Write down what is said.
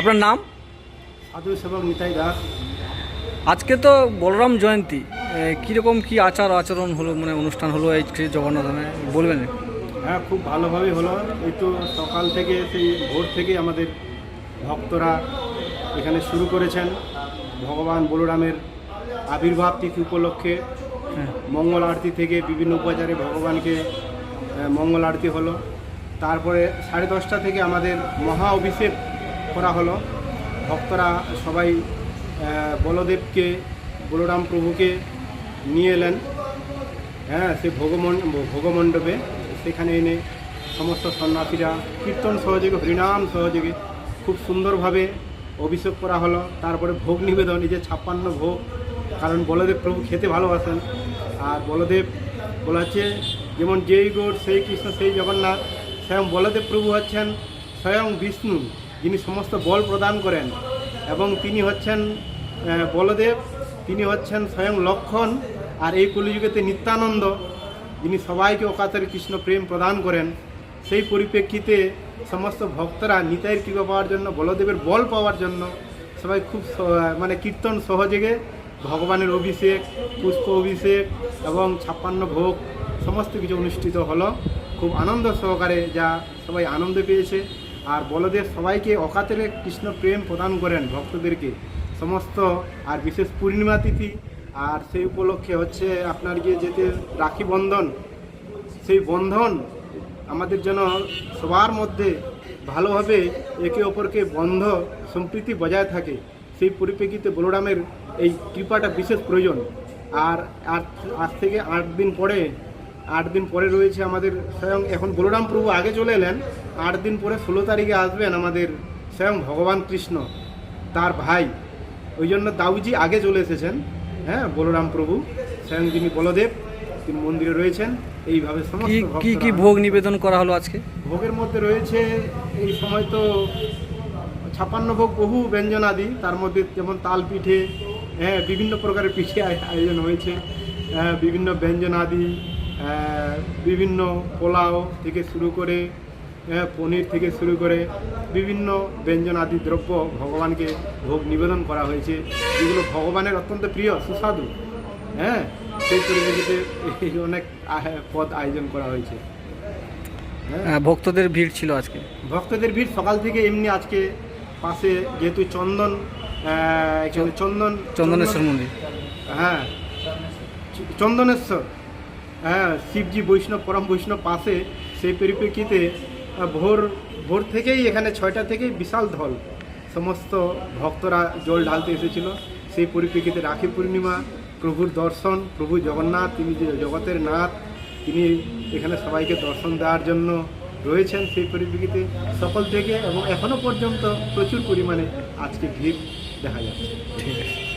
আপনার নাম? সাধু সেবক নিতাই দাস। আজকে তো বলরাম জয়ন্তী। কীরকম কি আচার আচরণ হলো মানে অনুষ্ঠান হলো এই শ্রী জগন্নাথ ধামে বলবেন হ্যাঁ খুব ভালোভাবেই হলো। এই তো সকাল থেকে সেই ভোর থেকে আমাদের ভক্তরা এখানে শুরু করেছেন। ভগবান বলরামের আবির্ভাব তিথি উপলক্ষে হ্যাঁ। মঙ্গল আরতি থেকে বিভিন্ন উপাচারে ভগবানকে মঙ্গল আরতি হলো। তারপরে সাড়ে দশটা থেকে আমাদের মহা অভিষেক করা হলো। ভক্তরা সবাই বলদেবকে, বলরাম প্রভুকে নিয়ে এলেন। হ্যাঁ সে ভোগমন, ভোগমণ্ডপে। সেখানে এনে সমস্ত সন্ন্যাসীরা কীর্তন সহযোগে, হরিনাম সহযোগে খুব সুন্দরভাবে অভিষেক করা হলো। তারপরে ভোগ নিবেদন, এই যে ছাপ্পান্ন ভোগ। কারণ বলদেব প্রভু খেতে ভালোবাসেন। আর বলদেব বলা হচ্ছে যেমন যেই গৌর, সেই কৃষ্ণ, সেই জগন্নাথ, স্বয়ং বলদেব প্রভু হচ্ছেন স্বয়ং বিষ্ণু। যিনি সমস্ত বল প্রদান করেন এবং তিনি হচ্ছেন বলদেব, তিনি হচ্ছেন স্বয়ং লক্ষণ আর এই কলিযুগেতে নিত্যানন্দ, যিনি সবাইকে অকাতরে কৃষ্ণ প্রেম প্রদান করেন, সেই পরিপ্রেক্ষিতে সমস্ত ভক্তরা নিতাইয়ের কৃপা পাওয়ার জন্য, বলদেবের বল পাওয়ার জন্য সবাই খুব মানে কীর্তন সহযোগে ভগবানের অভিষেক, পুষ্প অভিষেক এবং ছাপ্পান্ন ভোগ সমস্ত কিছু অনুষ্ঠিত হলো। খুব আনন্দ সহকারে যা সবাই আনন্দ পেয়েছে। আর বলদেব সবাইকে অকাতরে কৃষ্ণ প্রেম প্রদান করেন ভক্তদেরকে। সমস্ত আর বিশেষ পূর্ণিমা তিথি, আর সেই উপলক্ষে হচ্ছে আপনার গিয়ে যেতে রাখি বন্ধন। সেই বন্ধন আমাদের যেন সবার মধ্যে ভালোভাবে একে অপরকে বন্ধ সম্প্রীতি বজায় থাকে। সেই পরিপ্রেক্ষিতে বলরামের এই কৃপাটা বিশেষ প্রয়োজন। আর আজ থেকে আট দিন পরে আট দিন পরে রয়েছে আমাদের স্বয়ং। এখন বলরাম প্রভু আগে চলে এলেন আট দিন পরে ষোলো তারিখে আসবেন আমাদের স্বয়ং ভগবান কৃষ্ণ তার ভাই। ওই জন্য দাউজি আগে চলে এসেছেন হ্যাঁ বলরাম প্রভু স্বয়ং যিনি বলদেব তিনি মন্দিরে রয়েছেন। এইভাবে কি সমস্ত কি কি ভোগ নিবেদন করা হলো আজকে? ভোগের মধ্যে রয়েছে এই সময় তো ছাপান্ন ভোগ বহু ব্যঞ্জন আদি তার মধ্যে যেমন তাল পিঠে হ্যাঁ বিভিন্ন প্রকারের পিঠে আয়োজন হয়েছে হ্যাঁ, বিভিন্ন ব্যঞ্জন আদি হ্যাঁ, বিভিন্ন পোলাও থেকে শুরু করে পনির থেকে শুরু করে বিভিন্ন ব্যঞ্জন আদি দ্রব্য ভগবানকে ভোগ নিবেদন করা হয়েছে। যেগুলো ভগবানের অত্যন্ত প্রিয় সুস্বাদু। হ্যাঁ সেই এই অনেক পদ আয়োজন করা হয়েছে। হ্যাঁ। ভক্তদের ভিড় ছিল আজকে। ভক্তদের ভিড় সকাল থেকে এমনি আজকে পাশে যেহেতু চন্দন চন্দন চন্দনেশ্বর মন্দির। হ্যাঁ চন্দনেশ্বর। হ্যাঁ শিবজি বৈষ্ণব, পরম বৈষ্ণব পাশে সেই পরিপ্রেক্ষিতে ভোর ভোর থেকেই এখানে ছয়টা থেকেই বিশাল ঢল। সমস্ত ভক্তরা জল ঢালতে এসেছিল। সেই পরিপ্রেক্ষিতে রাখি পূর্ণিমা, প্রভুর দর্শন, প্রভু জগন্নাথ, তিনি যে জগতের নাথ, তিনি এখানে সবাইকে দর্শন দেওয়ার জন্য রয়েছেন সেই পরিপ্রেক্ষিতে। সকল থেকে এবং এখনও পর্যন্ত প্রচুর পরিমাণে আজকে ভিড় দেখা যাচ্ছে। ঠিক আছে।